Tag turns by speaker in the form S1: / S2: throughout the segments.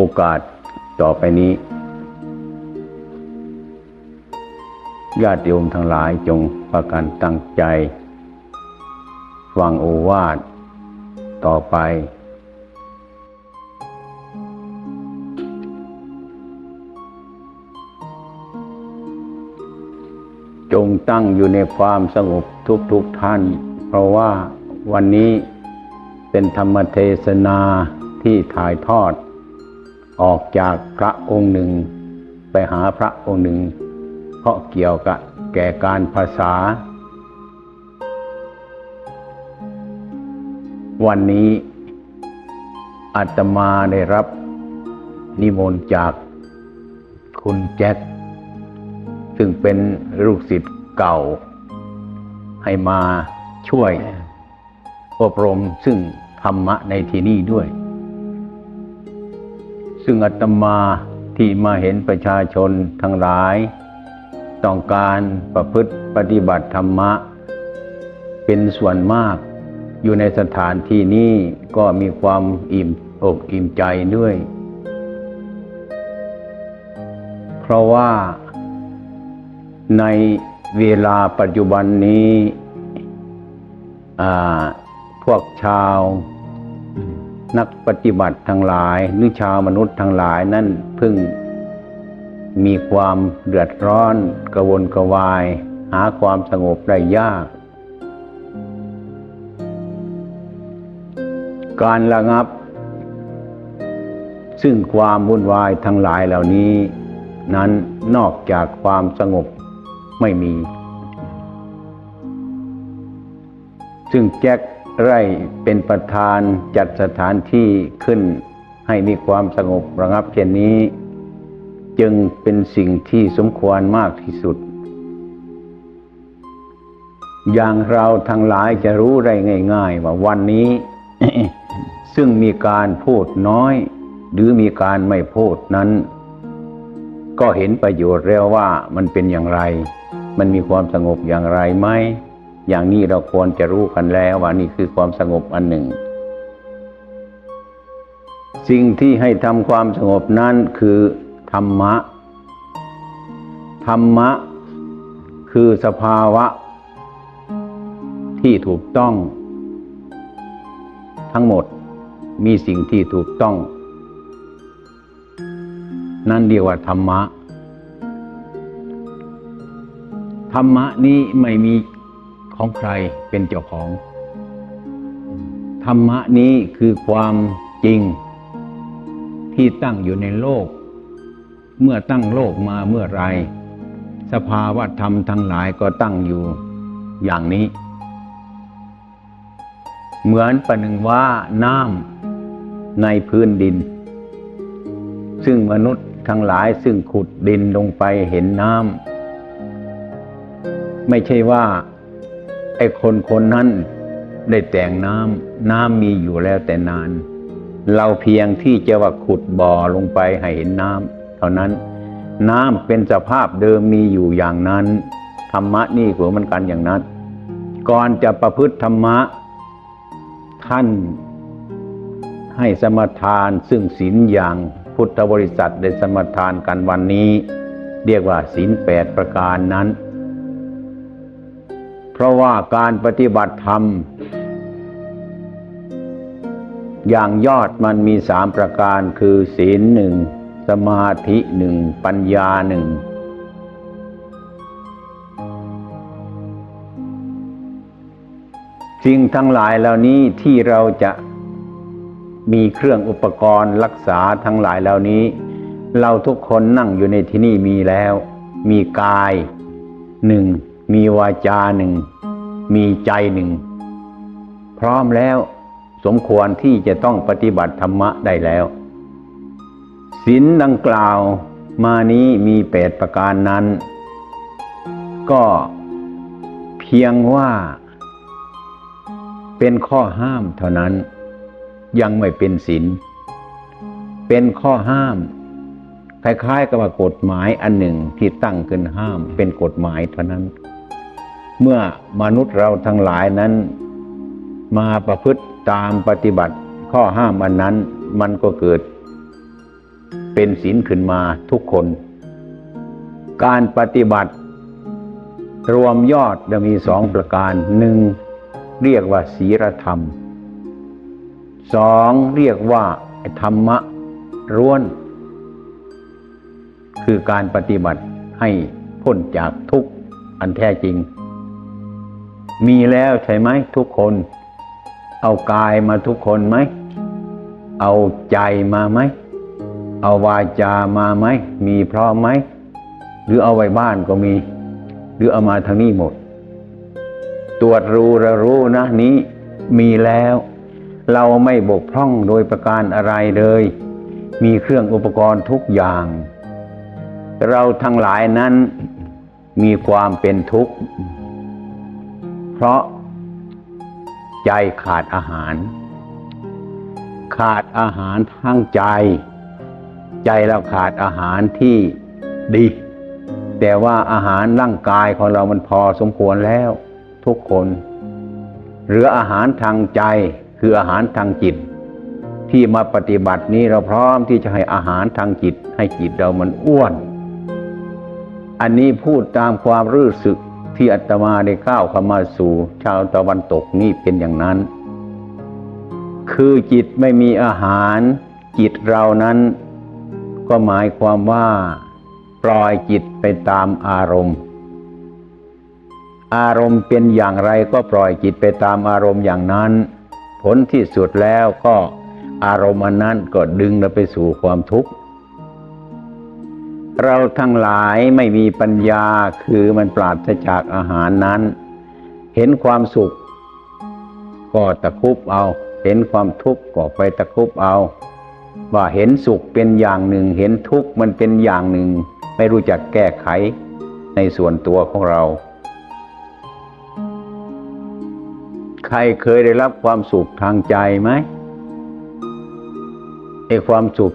S1: อกาสต่อไปนี้ญาติโยมทั้งหลายจงประกันตั้งใจ ฟังโอวาทต่อไป จงตั้งอยู่ในความสงบทุกๆทท่าน เพราะว่าวันนี้เป็นธรรมเทศนาที่ถ่ายทอด ออกจากพระองค์หนึ่ง ไปหาพระองค์หนึ่ง เพราะเกี่ยวกับแก่การภาษา วันนี้อาตมาได้รับนิมนต์จากคุณแจ็คซึ่งเป็นลูกศิษย์เก่า ให้มาช่วยอบรมซึ่งธรรมะในที่นี้ด้วย ซึ่งอาตมาที่มาเห็นประชาชนทั้งหลาย ต้องการประพฤติปฏิบัติธรรมะ เป็นส่วนมากอยู่ในสถานที่นี้ก็มีความอิ่มอกอิ่มใจด้วย เพราะว่าในเวลาปัจจุบันนี้พวกชาว นักปฏิบัติทั้งหลายหรือชาวมนุษย์ทั้งหลายนั่นพิ่งมีความเดือดร้อนกระวนกระวาย หาความสงบได้ยาก การระงับ ซึ่งความวุ่นวายทั้งหลายเหล่านี้ นั้นนอกจากความสงบไม่มี ซึ่งแจ็ค ไร่เป็นประธานจัดสถานที่ขึ้น ให้มีความสงบระงับเช่นนี้ จึงเป็นสิ่งที่สมควรมากที่สุด อย่างเราทั้งหลายจะรู้ได้ง่าย ๆ ว่าวันนี้ ซึ่งมีการพูดน้อย หรือมีการไม่พูดนั้น ก็เห็นประโยชน์แล้วว่ามันเป็นอย่างไร มันมีความสงบอย่างไรไหม อย่างนี้เราควรจะรู้กันแล้วว่านี่คือความสงบอันหนึ่ง สิ่งที่ให้ทำความสงบนั้นคือธรรมะ ธรรมะคือสภาวะ ที่ถูกต้อง ทั้งหมดมีสิ่งที่ถูกต้อง นั่นเรียกว่าธรรมะ ธรรมะนี้ไม่มี ของใครเป็นเจ้าของ ธรรมะนี้คือความจริงที่ตั้งอยู่ในโลก เมื่อตั้งโลกมาเมื่อไร สภาวะธรรมทั้งหลายก็ตั้งอยู่อย่างนี้ เหมือนประหนึ่งว่าน้ำในพื้นดิน ซึ่งมนุษย์ทั้งหลายซึ่งขุดดินลงไปเห็นน้ำไม่ใช่ว่า ไอ้คนคนนั้นได้แต่งน้ำน้ำมีอยู่แล้วแต่นาน เราเพียงที่จะว่าขุดบ่อลงไปให้เห็นน้ำเท่านั้น น้ำเป็นสภาพเดิมมีอยู่อย่างนั้น ธรรมะนี่ก็เหมือนกันอย่างนั้น ก่อนจะประพฤติธรรมะ ท่านให้สมทานซึ่งศีลอย่างพุทธบริษัทได้สมทานกันวันนี้ เรียกว่าศีลแปดประการนั้น ราะว่าการปฏิบัติธรรม อย่างยอดมันมีสามประการคือ ศีลหนึ่งสมาธิหนึ่งปัญญาหนึ่งสิ่งทั้งหลายเหล่านี้ที่เราจะมีเครื่องอุปกรณ์รักษาทั้งหลายเหล่านี้ เราทุกคนนั่งอยู่ในที่นี่มีแล้ว มีกายหนึ่ง มีวาจาหนึ่ง มีใจหนึ่ง พร้อมแล้วสมควรที่จะต้องปฏิบัติธรรมะได้แล้วศีลดังกล่าวมานี้มีแปดประการนั้น ก็เพียงว่า เป็นข้อห้ามเท่านั้น ยังไม่เป็นศีลเป็นข้อห้าม คล้ายๆกับกฎหมายอันหนึ่งที่ตั้งขึ้นห้ามเป็นกฎหมายเท่านั้น เมื่อมนุษย์เราทั้งหลายนั้น มาประพฤติตามปฏิบัติข้อห้ามอันนั้นมันก็เกิด เป็นศีลขึ้นมาทุกคน การปฏิบัติ รวมยอดจะมีสองประการหนึ่งเรียกว่าศีลธรรมสองเรียกว่าธรรมะร้วน คือการปฏิบัติให้พ้นจากทุกข์อันแท้จริง มีแล้วใช่ไหมทุกคน เอากายมาทุกคนไหม เอาใจมาไหม เอาวาจามาไหม มีพร้อมไหม หรือเอาไว้บ้านก็มี หรือเอามาทางนี้หมด ตรวจรู้ระรู้นะนี้มีแล้ว เราไม่บกพร่องโดยประการอะไรเลย มีเครื่องอุปกรณ์ทุกอย่าง เราทั้งหลายนั้นมีความเป็นทุกข์ เพราะ ใจขาดอาหาร ขาดอาหารทั้งใจ ใจเราขาดอาหารที่ดี แต่ว่าอาหารร่างกายของเรามันพอสมควรแล้ว ทุกคนเหลืออาหารทางใจคืออาหารทางจิต ที่มาปฏิบัตินี้เราพร้อมที่จะให้อาหารทางจิต ให้จิตเรามันอ้วน อันนี้พูดตามความรู้สึก ที่อาตมาได้ก้าวเข้ามาสู่ชาวตะวันตกนี่เป็นอย่างนั้น คือจิตไม่มีอาหาร จิตเรานั้น ก็หมายความว่า ปล่อยจิตไปตามอารมณ์ อารมณ์เป็นอย่างไรก็ปล่อยจิตไปตามอารมณ์อย่างนั้น ผลที่สุดแล้วก็อารมณ์อันนั้นก็ดึงเราไปสู่ความทุกข์ เราทั้งหลายไม่มีปัญญาคือมันปราศจากอาหารนั้น เห็นความสุข ก็ตะคุบเอา เห็นความทุกข์ก็ไปตะคุบเอา ว่าเห็นสุขเป็นอย่างหนึ่ง เห็นทุกข์มันเป็นอย่างหนึ่ง ไม่รู้จักแก้ไขในส่วนตัวของเรา ใครเคยได้รับความสุขทางใจไหมไอ้ความสุข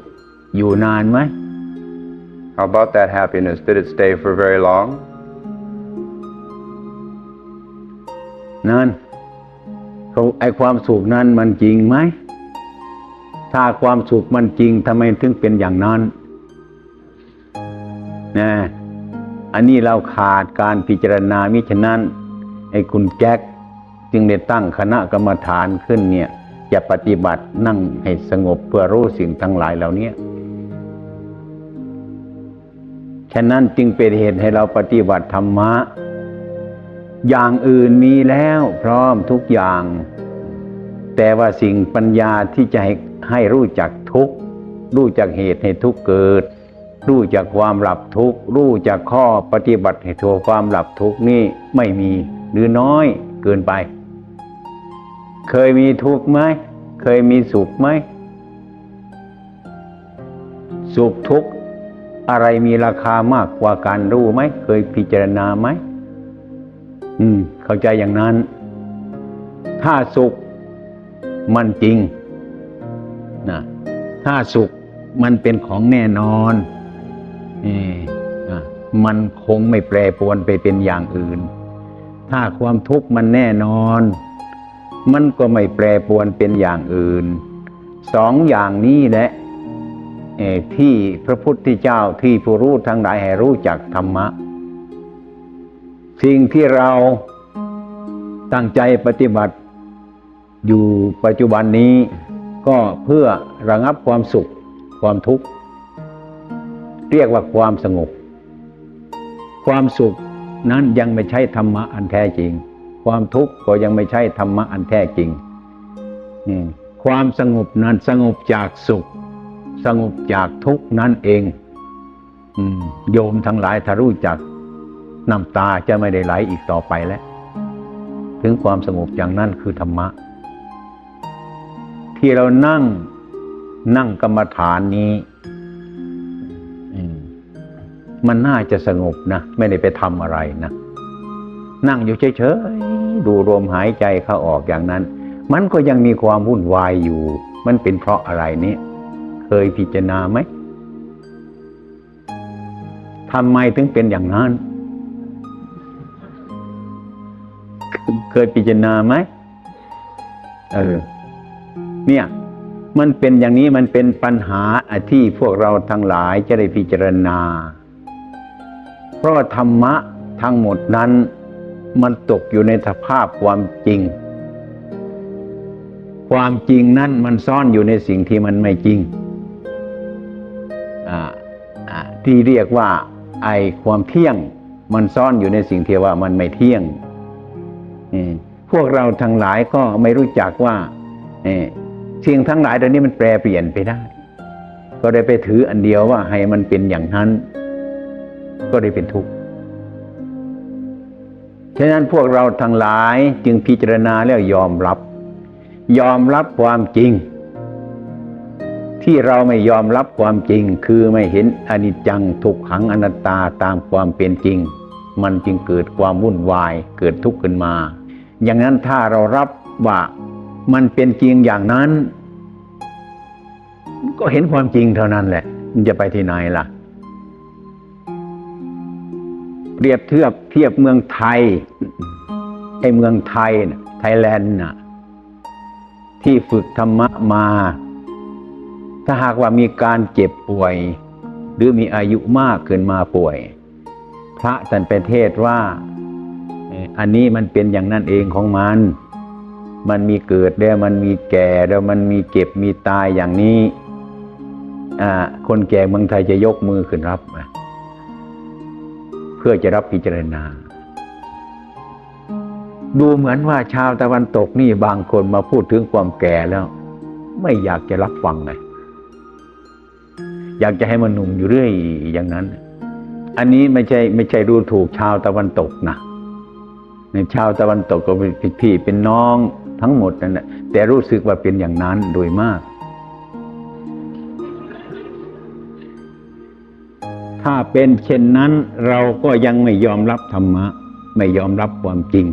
S1: อยู่นานไหม
S2: How about that happiness? Did it stay for very long?
S1: นั่นไอ้ความสุขนั้นมันจริงไหม ถ้าความสุขมันจริงทำไมถึงเป็นอย่างนั้นนะอันนี้เราขาดการพิจารณามิฉะนั้นไอ้คุณแจ็คจึงได้ตั้งคณะกรรมฐานขึ้นเนี่ยจะปฏิบัตินั่งให้สงบเพื่อรู้สิ่งทั้งหลายเหล่านี้ ฉะนั้นจึงเป็นเหตุให้เราปฏิบัติธรรมะ อย่างอื่นมีแล้วพร้อมทุกอย่าง แต่ว่าสิ่งปัญญาที่จะให้ให้รู้จักทุกรู้จักเหตุให้ทุกเกิด รู้จักความหลับทุกรู้จักข้อปฏิบัติให้ทัวความหลับทุกนี่ไม่มีหรือน้อยเกินไป เคยมีทุกข์ไหมเคยมีสุขไหมสุขทุกข์ อะไรมีราคามากกว่าการรู้ไหมเคยพิจารณาไหมอืม เข้าใจอย่างนั้น ถ้าสุขมันจริงนะถ้าสุขมันเป็นของแน่นอนเอออะมันคงไม่แปรปรวนไปเป็นอย่างอื่น ถ้าความทุกข์มันแน่นอน มันก็ไม่แปรปรวนเป็นอย่างอื่น สองอย่างนี้แหละ ที่พระพุทธเจ้าที่ผู้รู้ทั้งหลายให้รู้จักธรรมะ สิ่งที่เราตั้งใจปฏิบัติ อยู่ปัจจุบันนี้ ก็เพื่อระงับความสุขความทุกข์ เรียกว่าความสงบ ความสุขนั้นยังไม่ใช่ธรรมะอันแท้จริง ความทุกข์ก็ยังไม่ใช่ธรรมะอันแท้จริงความสงบนั้นสงบจากสุข สงบจากทุกนั่นเองโยมทั้งหลายถ้ารู้จักน้ำตาจะไม่ได้ไหลอีกต่อไปแล้ว ถึงความสงบอย่างนั้นคือธรรมะ ที่เรานั่งนั่งกรรมฐานนี้มมันน่าจะสงบนะ ไม่ได้ไปทำอะไรนะ นั่งอยู่เฉยๆดูลมหายใจเข้าออกอย่างนั้น มันก็ยังมีความวุ่นวายอยู่ มันเป็นเพราะอะไรเนี่ย เคยพิจารณาไหมทำไมถึงเป็นอย่างนั้น เคยพิจารณาไหมเออ เนี่ย มันเป็นอย่างนี้มันเป็นปัญหาที่พวกเราทั้งหลายจะได้พิจารณา เพราะธรรมะทั้งหมดนั้น มันตกอยู่ในสภาพความจริง ความจริงนั้นมันซ่อนอยู่ในสิ่งที่มันไม่จริง ที่เรียกว่าไอความเที่ยงมันซ่อนอยู่ในสิ่งที่ว่ามันไม่เที่ยง พวกเราทั้งหลายก็ไม่รู้จักว่าเอ่อสิ่งทั้งหลายตอนนี้มันแปรเปลี่ยนไปได้ ก็ได้ไปถืออันเดียวว่าให้มันเป็นอย่างนั้น ก็ได้เป็นทุกข์ฉะนั้นพวกเราทั้งหลายจึงพิจารณาแล้วยอมรับ ยอมรับความจริง ที่เราไม่ยอมรับความจริง คือไม่เห็นอนิจจังทุกขังอนัตตาตามความเป็นจริง มันจึงเกิดความวุ่นวายเกิดทุกข์ขึ้นมา อย่างนั้นถ้าเรารับว่ามันเป็นจริงอย่างนั้น ก็เห็นความจริงเท่านั้นแหละ มันจะไปที่ไหนล่ะ เปรียบเทียบเทียบเมืองไทยไอ้เมืองไทยน่ะไทยแลนด์น่ะที่ฝึกธรรมะมา ถ้าหากว่ามีการเจ็บป่วย หรือมีอายุมากขึ้นมาป่วย พระท่านไปเทศว่าอันนี้มันเป็นอย่างนั้นเองของมัน มันมีเกิดแล้วมันมีแก่แล้วมันมีเก็บมีตายอย่างนี้คนแก่เมืองไทยจะยกมือขึ้นรับเพื่อจะรับพิจารณา ดูเหมือนว่าชาวตะวันตกนี่บางคนมาพูดถึงความแก่แล้ว ไม่อยากจะรับฟังไง อยากจะให้มันหนุ่มอยู่เรื่อยอย่างนั้น อันนี้ไม่ใช่ไม่ใช่ดูถูกชาวตะวันตกนะในชาวตะวันตกก็เป็นพี่เป็นน้องทั้งหมดนั่นแหละแต่รู้สึกว่าเป็นอย่างนั้นโดยมาก ถ้าเป็นเช่นนั้นเราก็ยังไม่ยอมรับธรรมะ ไม่ยอมรับความจริง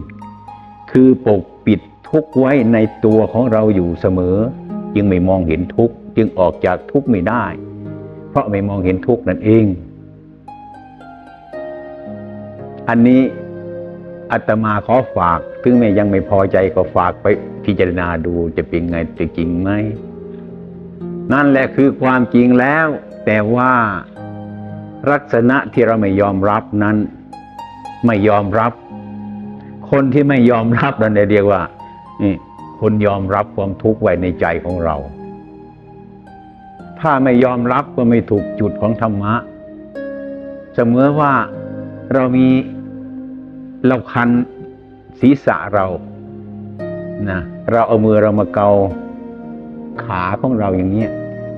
S1: คือปกปิดทุกข์ไว้ในตัวของเราอยู่เสมอ จึงไม่มองเห็นทุกข์จึงออกจากทุกข์ไม่ได้ เพราะไม่มองเห็นทุกข์นั่นเอง อันนี้อาตมาขอฝาก ถึงแม้ยังไม่พอใจก็ฝากไปพิจารณาดูจะเป็นไงจะจริงไหม นั่นแหละคือความจริงแล้ว แต่ว่าลักษณะที่เราไม่ยอมรับนั้น ไม่ยอมรับ คนที่ไม่ยอมรับนั่นเรียกว่านี่คนยอมรับความทุกข์ไว้ในใจของเรา ถ้าไม่ยอมรับก็ไม่ถูกจุดของธรรมะ เสมอว่าเรามีเราคันศีรษะเรานะเราเอามือเรามาเกาขาของเราอย่างเนี้ย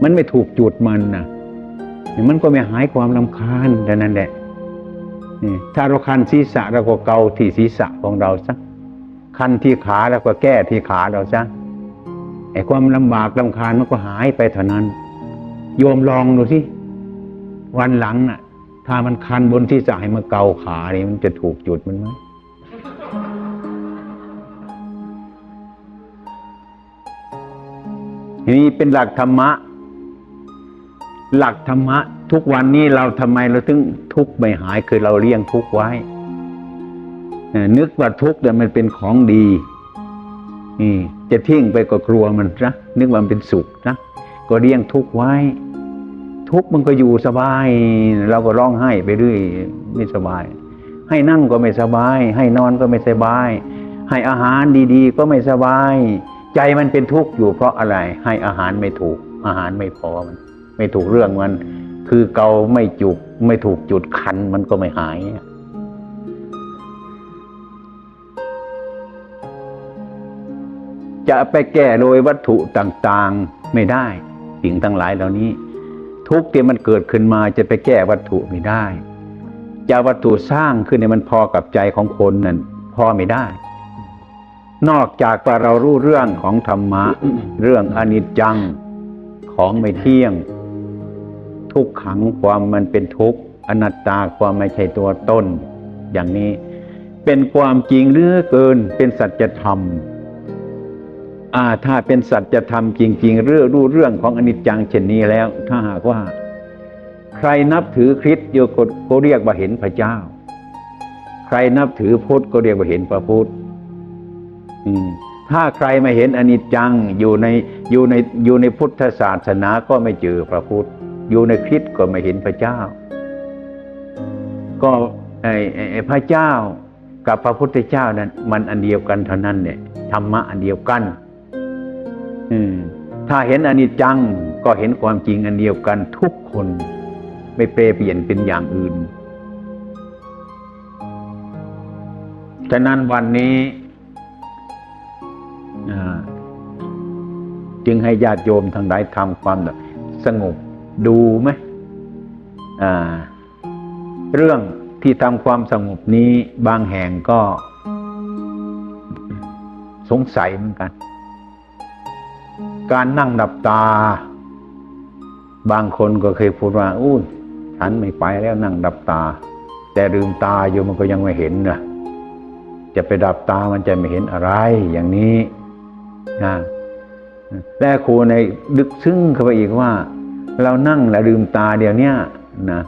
S1: มันไม่ถูกจุดมันนะมันก็ไม่หายความลำคาญแต่นั้นแหละถ้าเราคันศีรษะเราก็เกาที่ศีรษะของเราซะคันที่ขาเราก็แก้ที่ขาเราซะไอ้ความลำบากลำคาญมันก็หายไปเท่านั้น โยมลองดูสิวันหลังน่ะ ถ้ามันคันบนที่จะให้มาเกาขานี่มันจะถูกจุดมันไหมนี่เป็นหลักธรรมะ หลักธรรมะ ทุกวันนี้เราทำไมเราถึงทุกข์ไม่หายคือเราเลี้ยงทุกข์ไว้นึกว่าทุกข์เนี่ยมันเป็นของดีนี่จะทิ้งไปก็กลัวมันนะนึกว่ามันเป็นสุขนะ ก็เลี้ยงทุกไว้ ทุกมันก็อยู่สบาย เราก็ร้องไห้ไปเรื่อยไม่สบาย ให้นั่งก็ไม่สบาย ให้นอนก็ไม่สบาย ให้อาหารดีๆ ก็ไม่สบาย ใจมันเป็นทุกข์อยู่เพราะอะไร ให้อาหารไม่ถูก อาหารไม่พอมันไม่ถูกเรื่องมัน คือเกาไม่จุก ไม่ถูกจุดคันมันก็ไม่หายจะไปแก้โดยวัตถุต่างๆไม่ได้ สิ่งทั้งหลายเหล่านี้ ทุกที่มันเกิดขึ้นมาจะไปแก้วัตถุไม่ได้จะวัตถุสร้างขึ้นเนี่ยมันพอกับใจของคนนั่นพอไม่ได้ นอกจากว่าเรารู้เรื่องของธรรมะ เรื่องอนิจจังของไม่เที่ยง ทุกขังความมันเป็นทุกข์อนัตตาความไม่ใช่ตัวตนอย่างนี้เป็นความจริงเหลือเกินเป็นสัจธรรม อ่าถ้าเป็นสัจธรรมจริง ๆ เรื่องรู้เรื่องของอนิจจังเช่นนี้แล้ว ถ้าหากว่า ใครนับถือคริสต์โยกก็เรียกว่าเห็นพระเจ้า ใครนับถือพุทธก็เรียกว่าเห็นพระพุทธถ้าใครไม่เห็นอนิจจังอยู่ในอยู่ในอยู่ในพุทธศาสนาก็ไม่เจอพระพุทธ อยู่ในคริสต์ก็ไม่เห็นพระเจ้า ก็ไอ้ไอพระเจ้ากับพระพุทธเจ้านั้น มันอันเดียวกันเท่านั้นเนี่ยธรรมะอันเดียวกัน ถ้าเห็นอนิจจังก็เห็นความจริงอันเดียวกันทุกคน ไม่เปรเปลี่ยนเป็นอย่างอื่น ฉะนั้นวันนี้จึงให้ญาติโยมทั้งหลายทำความสงบดูไหมเรื่องที่ทำความสงบนี้บางแห่งก็สงสัยเหมือนกัน การนั่งดับตา บางคนก็เคยพูดว่าอู้ฉันไม่ไปแล้วนั่งดับตา แต่ลืมตาอยู่มันก็ยังไม่เห็นนะจะไปดับตามันจะไม่เห็นอะไรอย่างนี้นะและครูในดึกซึ้งเข้าไปอีกว่า เรานั่งแล้วลืมตาเดี๋ยวนี้นะ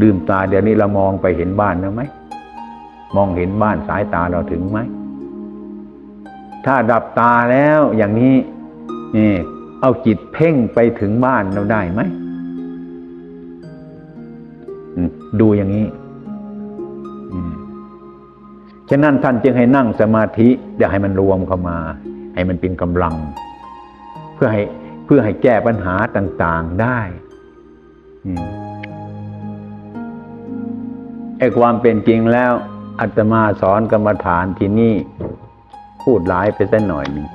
S1: ลืมตาเดี๋ยวนี้เรามองไปเห็นบ้านแล้ไหมมองเห็นบ้านสายตาเราถึงไหม ถ้าดับตาแล้วอย่างนี้นี่เอาจิตเพ่งไปถึงบ้านเราได้ไหม ดูอย่างนี้ฉะนั้นท่านจึงให้นั่งสมาธิอย่าให้มันรวมเข้ามา ให้มันเป็นกำลัง เพื่อให้เพื่อให้แก้ปัญหาต่าง ๆได้ไอ้ความเป็นจริงแล้วอาตมาสอนกรรมฐานที่นี่ พูดหลายไปสักหน่อยหนึ่ง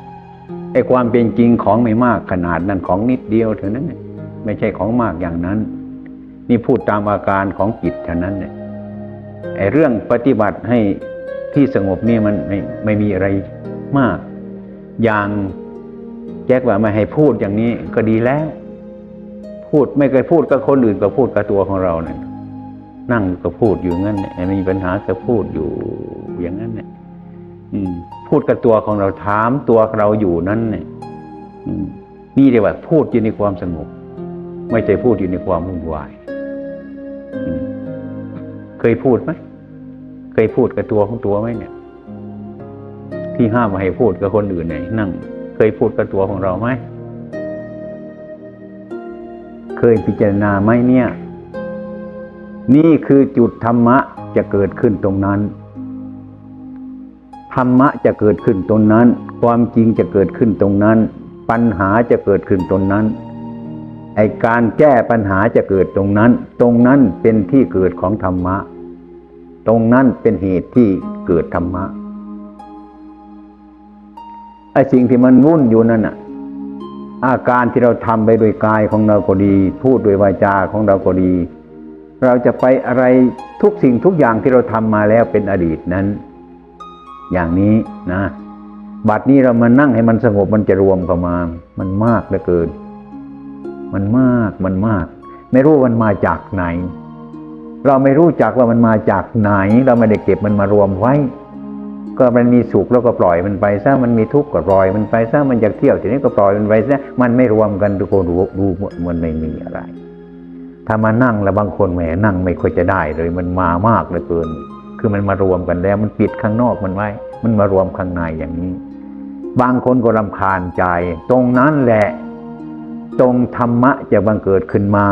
S1: ไอ้ความเป็นจริงของไม่มากขนาดนั้นของนิดเดียวเท่านั้นเนี่ยไม่ใช่ของมากอย่างนั้น นี่พูดตามอาการของจิตเท่านั้นเนี่ยไอ้เรื่องปฏิบัติให้ที่สงบนี่มันไม่ไม่มีอะไรมาก อย่างแจ็คว่าไม่ให้พูดอย่างนี้ก็ดีแล้ว พูดไม่เคยพูดกับคนอื่นก็พูดกับตัวของเราเนี่ยนั่งก็พูดอยู่งั้นเนี่ยมีปัญหาก็พูดอยู่อย่างนั้นเนี่ยอืม พูดกับตัวของเราถามตัวเราอยู่นั้นเนี่ยนี่เรียกว่าพูดอยู่ในความสงบ ไม่ใช่พูดอยู่ในความวุ่นวายเคยพูดไหมเคยพูดกับตัวของตัวไหมเนี่ย ที่ห้ามม่ให้พูดกับคนอื่นเนี่ยนั่ง เคยพูดกับตัวของเราไหมเคยพิจารณาไหมเนี่ย นี่คือจุดธรรมะจะเกิดขึ้นตรงนั้น รรมะจะเกิดขึ้นตรงนั้น ความจริงจะเกิดขึ้นตรงนั้น ปัญหาจะเกิดขึ้นตรงนั้นไอการแก้ปัญหาจะเกิดตรงนั้น ตรงนั้นเป็นที่เกิดของธรรมะ ตรงนั้นเป็นเหตุที่เกิดธรรมะไอสิ่งที่มันวุ่นอยู่นั่นน่ะอาการที่เราทำไปโดยกายของเราก็ดี พูดโดยวาจาของเราก็ดี เราจะไปอะไรทุกสิ่งทุกอย่างที่เราทำมาแล้วเป็นอดีตนั้น อย่างนี้นะบัดนี้เรามานั่งให้มันสงบมันจะรวมเข้ามา มันมากเหลือเกิน มันมากมันมาก ไม่รู้มันมาจากไหน เราไม่รู้จักว่ามันมาจากไหน เราไม่ได้เก็บมันมารวมไว้ ก็มันมีสุขแล้วก็ปล่อยมันไปซะมันมีทุกข์ก็ปล่อยมันไปซะมันอยากเที่ยวทีนี้ก็ปล่อยมันไปซะมันไม่รวมกันทุกคนรู้รู้หมดมันไม่มีอะไร ถ้ามานั่งแล้วบางคนแหมนั่งไม่ค่อยจะได้เลยมันมามากเหลือเกิน คือมันมารวมกันแล้ว มันปิดข้างนอกมันไว้ มันมารวมข้างในอย่างนี้ บางคนก็รำคาญใจ ตรงนั้นแหละ ตรงธรรมะจะบังเกิดขึ้นมา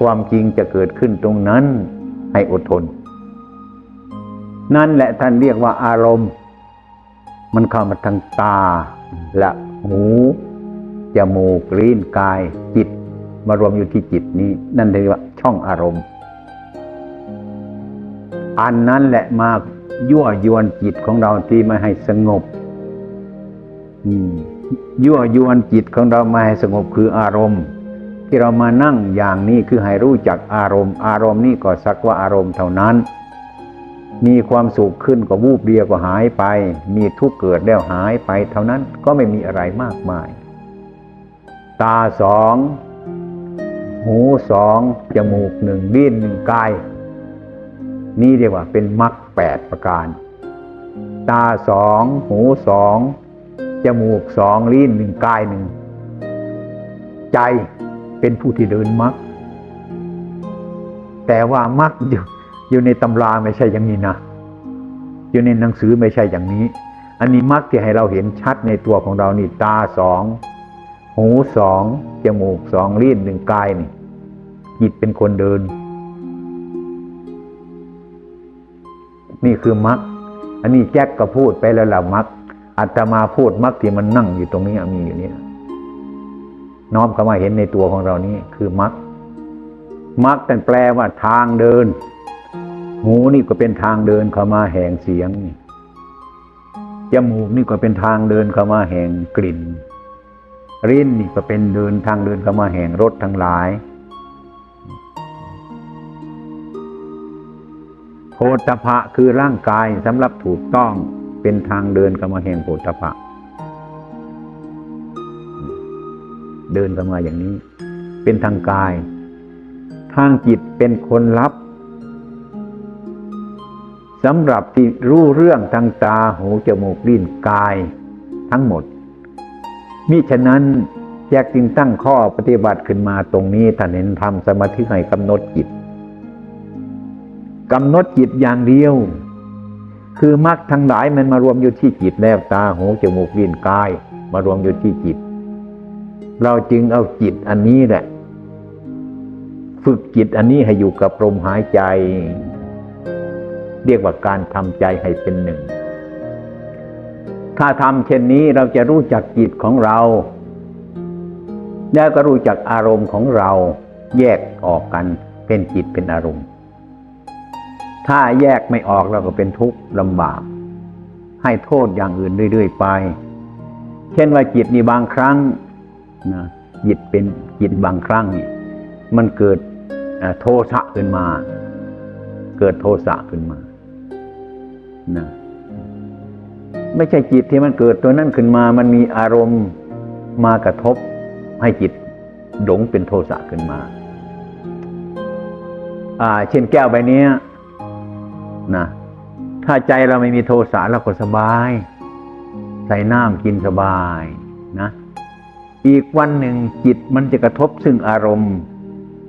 S1: ความจริงจะเกิดขึ้นตรงนั้นให้อดทน นั่นแหละท่านเรียกว่าอารมณ์ มันเข้ามาทางตาและหูจมูกลิ้นกายจิต มารวมอยู่ที่จิตนี้ นั่นเรียกว่าช่องอารมณ์ อันนั้นแหละมายั่วยวนจิตของเราที่ไม่ให้สงบยั่วยวนจิตของเราไม่ให้สงบคืออารมณ์ ที่เรามานั่งอย่างนี้คือให้รู้จักอารมณ์ อารมณ์นี่ก็สักว่าอารมณ์เท่านั้น มีความสุขขึ้นก็วูบเดียวก็หายไป มีทุกข์เกิดแล้วหายไป เท่านั้นก็ไม่มีอะไรมากมาย ตาสอง หูสองจมูกหนึ่งลิ้นหนึ่งกาย นี่เรียกว่าเป็นมรรคแปดประการ ตาสองหูสองจมูกสองลิ้นหนึ่งกายหนึ่งใจเป็นผู้ที่เดินมรรคแต่ว่ามรรคอยู่อยู่ในตำราไม่ใช่อย่างนี้นะอยู่ในหนังสือไม่ใช่อย่างนี้ อันนี้มักที่ให้เราเห็นชัดในตัวของเรานี่ตาสองหูสองจมูกสองลิ้นหนึ่งกายนี่จิตเป็นคนเดิน นี่คือมักอันนี้แจ็คก็พูดไปแล้วล่ะมักอาตมาพูดมักที่มันนั่งอยู่ตรงนี้มีอยู่เนี่ยน้อมเข้ามาเห็นในตัวของเรานี่คือมักมักแต่แปลว่าทางเดิน หูนี่ก็เป็นทางเดินเข้ามาแห่งเสียงจมูกนี่ก็เป็นทางเดินเข้ามาแห่งกลิ่นลิ้นนี่ก็เป็นเดินทางเดินเข้ามาแห่งรสทั้งหลาย โพธพะคือร่างกายสำหรับถูกต้องเป็นทางเดินเข้ามแห่งโพธพะเดินเข้ามาอย่างนี้ เป็นทางกาย ทางจิตเป็นคนรับสำหรับที่รู้เรื่องทางตาหูจมูกลิ้นกายทั้งหมด มิฉะนั้นแจกจึงตั้งข้อปฏิบัติขึ้นมาตรงนี้ท่านเห็นทำสมาธิให้กำหนดจิต กำหนดจิตอย่างเดียว คือมรรคทั้งหลายมันมารวมอยู่ที่จิตแล้วตาหูจมูกลิ้นกาย มารวมอยู่ที่จิต เราจึงเอาจิตอันนี้แหละ ฝึกจิตอันนี้ให้อยู่กับลมหายใจ เรียกว่าการทำใจให้เป็นหนึ่ง ถ้าทำเช่นนี้เราจะรู้จักจิตของเรา แล้วก็รู้จักอารมณ์ของเราแยกออกกันเป็นจิตเป็นอารมณ์ ถ้าแยกไม่ออกเราก็เป็นทุกข์ลำบาก ให้โทษอย่างอื่นเรื่อย ๆ ไป เช่นว่าจิตนี่บางครั้งนะจิตเป็นจิตบางครั้งนี่มันเกิดโทสะขึ้นมา เกิดโทสะขึ้นมานะไม่ใช่จิตที่มันเกิดตัวนั้นขึ้นมา มันมีอารมณ์มากระทบให้จิตหลงเป็นโทสะขึ้นมา อ่า เช่นแก้วใบนี้ นะถ้าใจเราไม่มีโทสะเราก็สบาย ใส่น้ำกินสบายนะ อีกวันหนึ่งจิตมันจะกระทบซึ่งอารมณ์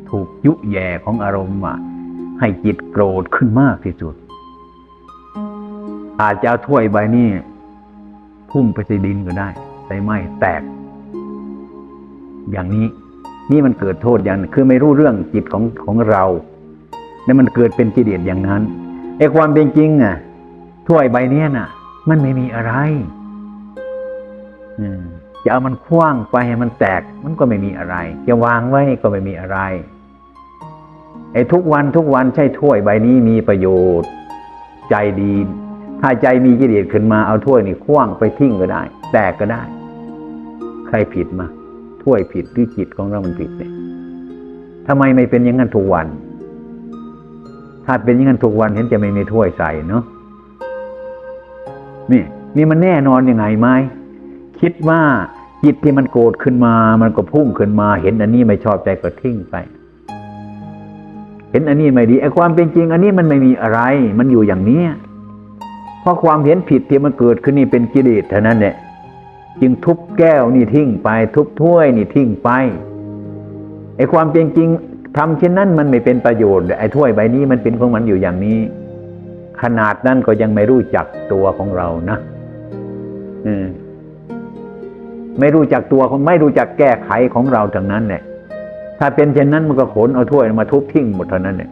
S1: ถูกยุแย่ของอารมณ์อะให้จิตโกรธขึ้นมากที่สุด อาจจะเอาถ้วยใบนี้พุ่งไปใส่ดินก็ได้ใส่ไม้แตก อย่างนี้นี่มันเกิดโทษอย่างหนึ่งคือไม่รู้เรื่องจิตของของเรา แล้วมันเกิดเป็นกิเลสอย่างนั้น ไอ้ความเป็นจริงอะถ้วยใบเนี้ยน่ะ มันไม่มีอะไรอืจะเอามันคว้างไปให้มันแตก มันก็ไม่มีอะไร จะวางไว้ก็ไม่มีอะไร ไอ้ทุกวันทุกวันใช่ถ้วยใบนี้มีประโยชน์ ใจดี ถ้าใจมีกิเลสขึ้นมาเอาถ้วยนี่คว้างไปทิ้งก็ได้ แตกก็ได้ ใครผิดมาถ้วยผิดหรือจิตของเรามันผิดเนี่ยทำไมไม่เป็นอย่างนั้นทุกวัน ถ้าเป็นอย่างนั้นทุกวันเห็นจะไม่มีถ้วยใส่เนาะนี่นี่มันแน่นอนยังไงไหมคิดว่าจิตที่มันโกรธขึ้นมา มันก็พุ่งขึ้นมา เห็นอันนี้ไม่ชอบใจก็ทิ้งไป เห็นอันนี้ไม่ดีไอ้ความเป็นจริง อันนี้มันไม่มีอะไร มันอยู่อย่างเนี้ยเพราะความเห็นผิดที่มันเกิดขึ้นนี่เป็นกิเลสเท่านั้นแหละจึงทุบแก้วนี่ทิ้งไป ทุบถ้วยนี่ทิ้งไปไอ้ความเป็นจริง ทำเช่นนั้นมันไม่เป็นประโยชน์ไอ้ถ้วยใบนี้มันเป็นของมันอยู่อย่างนี้ ขนาดนั้นก็ยังไม่รู้จักตัวของเรานะอืมไม่รู้จักตัวของไม่รู้จักแก้ไขของเราทั้งนั้นเนี่ยถ้าเป็นเช่นนั้นมันก็ขนเอาถ้วยมาทุบทิ้งหมดเท่านั้นเนี่ย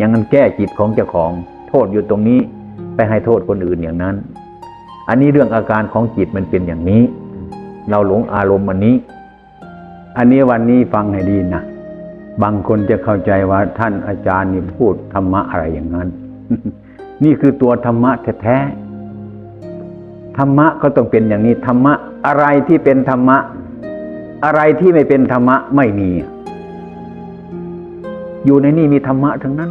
S1: ยังงั้นแก้จิตของเจ้าของ โทษอยู่ตรงนี้ ไปให้โทษคนอื่นอย่างนั้น อันนี้เรื่องอาการของจิตมันเป็นอย่างนี้ เราหลงอารมณ์อันนี้ อันนี้วันนี้ฟังให้ดีนะ บางคนจะเข้าใจว่าท่านอาจารย์นี่พูดธรรมะอะไรอย่างนั้น นี่คือตัวธรรมะแท้ๆธรรมะก็ต้องเป็นอย่างนี้ธรรมะอะไรที่เป็นธรรมะ อะไรที่ไม่เป็นธรรมะไม่มี อยู่ในนี่มีธรรมะทั้งนั้น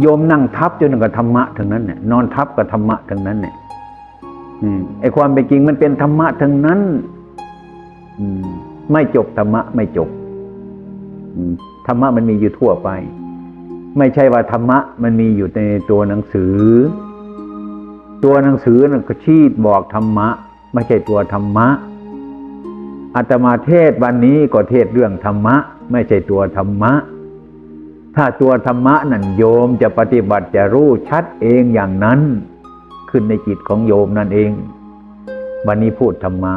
S1: โยมนั่งทับจนกับธรรมะทั้งนั้นเนี่ยนอนทับกับธรรมะทั้งนั้นเนี่ยไอความเป็นจริงมันเป็นธรรมะทั้งนั้น อืม ไม่จบธรรมะไม่จบ ธรรมะมันมีอยู่ทั่วไป ไม่ใช่ว่าธรรมะมันมีอยู่ในตัวหนังสือ ตัวหนังสือนั่นก็ชี้บอกธรรมะ ไม่ใช่ตัวธรรมะอาตมาเทศวันนี้ก็เทศเรื่องธรรมะ ไม่ใช่ตัวธรรมะ ถ้าตัวธรรมะนั่นโยมจะปฏิบัติจะรู้ชัดเองอย่างนั้น ขึ้นในจิตของโยมนั่นเอง วันนี้พูดธรรมะ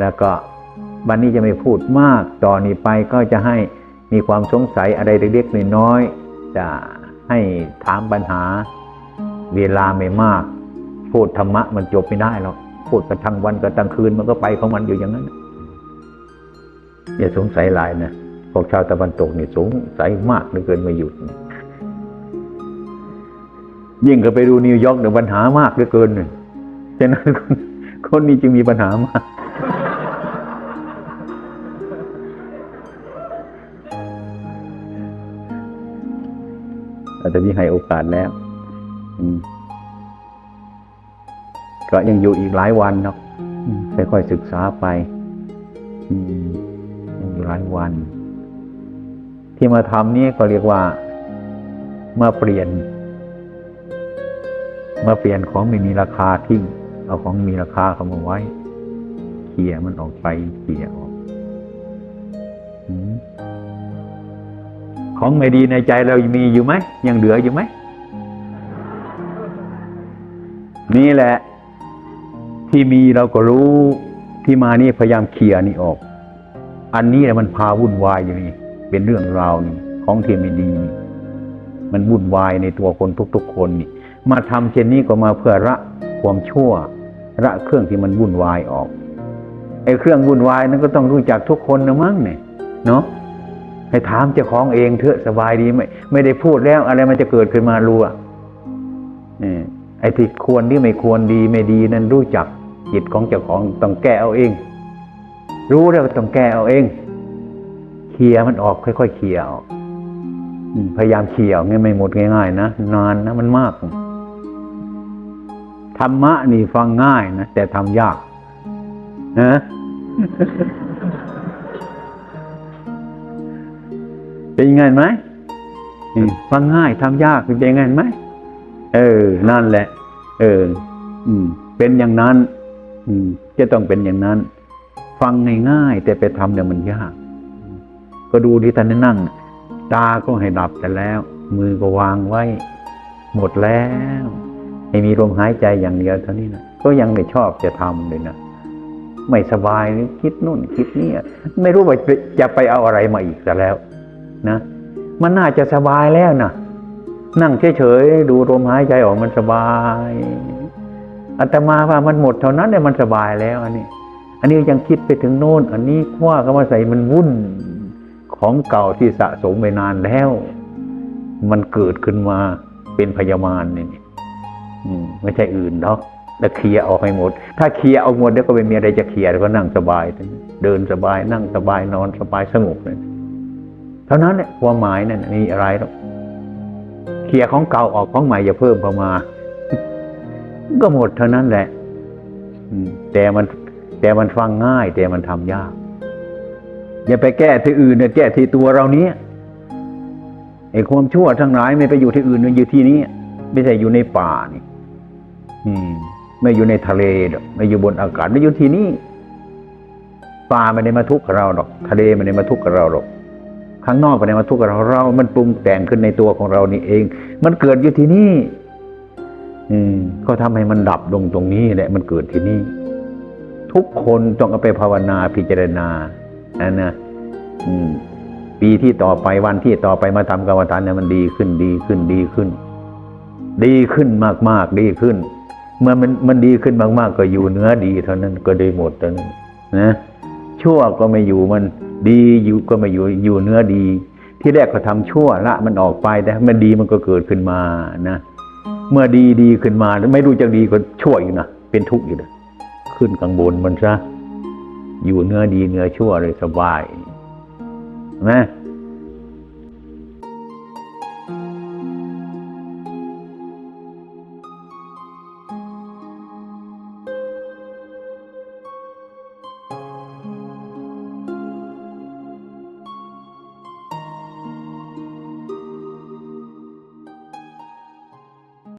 S1: แล้วก็ วันนี้จะไม่พูดมากต่อนนี้ไปก็จะให้มีความสงสัยอะไรเล็กๆน้อยๆจะให้ถามปัญหา เวลาไม่มาก พูดธรรมะมันจบไม่ได้หรอกพูดกันทั้งวันกันทั้งคืนมันก็ไปของมันอยู่อย่างนั้นอย่าสงสัยหลายนะพวกชาวตะวันตกนี่สงสัยมากเหลือเกินไม่หยุด ยิ่งก็ไปดูนิวยอร์กเนี่ยปัญหามากเหลือเกินเนี่ยฉะนั้นคนนี้จึงมีปัญหามาก ต่ที่ให้โอกาสแล้วก็ยังอยู่อีกหลายวันเนาะค่อยๆศึกษาไปอืมยังอยู่หลายวัน ที่มาทำนี่ก็เรียกว่ามาเปลี่ยน มาเปลี่ยนของไม่มีราคาทิ้งเอาของมีราคาเข้ามาไว้ เขี่ยมันออกไปเขี่ยออกอ ของไม่ดีในใจเรามีอยู่ไหมยังเหลืออยู่ไหมนี่แหละ ที่มีเราก็รู้ที่มานี่พยายามเคลียร์นี่ออก อันนี้แหละมันพาวุ่นวายอยู่นี่เป็นเรื่องราวนี่ของที่ไม่ดี มันวุ่นวายในตัวคนทุก ๆ คนนี่ มาทำเช่นนี้ก็มาเพื่อละความชั่วละเครื่องที่มันวุ่นวายออกไอ้เครื่องวุ่นวายนั้นก็ต้องรู้จักทุกคนนะมั้งเนี่ยเนาะ ให้ถามเจ้าของเองเถอะสบายดีไหมไม่ได้พูดแล้วอะไรมันจะเกิดขึ้นมารู้อะเออไอ้ที่ควรที่ไม่ควรดีไม่ดีนั้นรู้จักจิตของเจ้าของต้องแก้เอาเอง รู้แล้วต้องแก้เอาเองเคลียมันออกค่อยๆเคลียออกพยายามเคลียร์ออกง่ายไม่หมดง่ายๆนะนานนะมันมากธรรมะนี่ฟังง่ายนะแต่ทำยากนะ เป็นยังไงไหมฟังง่ายทำยากเป็นยังไงไหมเออ นั่นแหละ เออ อืม เป็นอย่างนั้น อืม จะต้องเป็นอย่างนั้น ฟังง่ายๆแต่ไปทำเนี่ยมันยาก ก็ดูที่ท่านนั่ง ตาก็ให้ดับแต่แล้ว มือก็วางไว้ หมดแล้วให้มีลมหายใจอย่างเดียวเท่านี้นะก็ยังไม่ชอบจะทำเลยนะไม่สบายคิดนู่นคิดนี่ไม่รู้ว่าจะไปเอาอะไรมาอีกแต่แล้ว นะมันน่าจะสบายแล้วนะนั่งเฉยๆดูลมหายใจออกมันสบายอาตมาว่ามันหมดเท่านั้นเนี่ยมันสบายแล้วอันนี้ อันนี้ยังคิดไปถึงโน่น อันนี้คว้าก็มาใส่มันวุ่นของเก่าที่สะสมไปนานแล้ว มันเกิดขึ้นมาเป็นพยามารนี่ไม่ใช่อื่นเนาะแล้วเคลียออกให้หมด ถ้าเคลียร์เอาหมดเดี๋ยวก็ไม่มีอะไรจะเคลียร์แล้วก็นั่งสบาย เดินสบายนั่งสบายนอนสบายสงบเลย ท่านั้นแหละความหมายนั่นมีอะไรหรอกเคลียร์ของเก่าออกของใหม่อย่าเพิ่มเข้ามา ก็หมดเท่านั้นแหละแต่มัน แต่มันฟังง่าย แต่มันทำยาก อย่าไปแก้ที่อื่นเนี่ยแก้ที่ตัวเรานี้ไอ้ความชั่วทั้งหลายไม่ไปอยู่ที่อื่นมันอยู่ที่นี้ไม่ใช่อยู่ในป่านี่ อืม ไม่อยู่ในทะเลหรอกไม่อยู่บนอากาศไม่อยู่ที่นี่ป่าไม่ได้มาทุกข์กับเราหรอก ทะเลไม่ได้มาทุกข์กับเราหรอก ข้างนอกไม่ได้มาทุกข์กับเราเรา มันปรุงแต่งขึ้นในตัวของเรานี่เอง มันเกิดอยู่ที่นี่ อืม ก็ทำให้มันดับลงตรงนี้แหละ มันเกิดที่นี่ ทุกคนต้องเอาไปภาวนาพิจารณานะนะอืม ปีที่ต่อไปวันที่ต่อไปมาทำกรรมฐานเนี่ยมันดีขึ้นดีขึ้นดีขึ้น ดีขึ้นมากๆดีขึ้น เมื่อมันมันดีขึ้นมาก ๆ ก็อยู่เนื้อดีเท่านั้นก็ได้หมดเท่านั้นนะชั่วก็ไม่อยู่มัน ดีอยู่ก็ไม่อยู่อยู่เนื้อดี ที่แรกก็ทำชั่วละมันออกไปแต่มันดีมันก็เกิดขึ้นมานะเมื่อดีดีขึ้นมาไม่รู้จะดีก็ชั่วอยู่นะเป็นทุกข์อยู่นะขึ้นกลางบนมันซะอยู่เนื้อดีเนื้อชั่วเลยสบายนไหม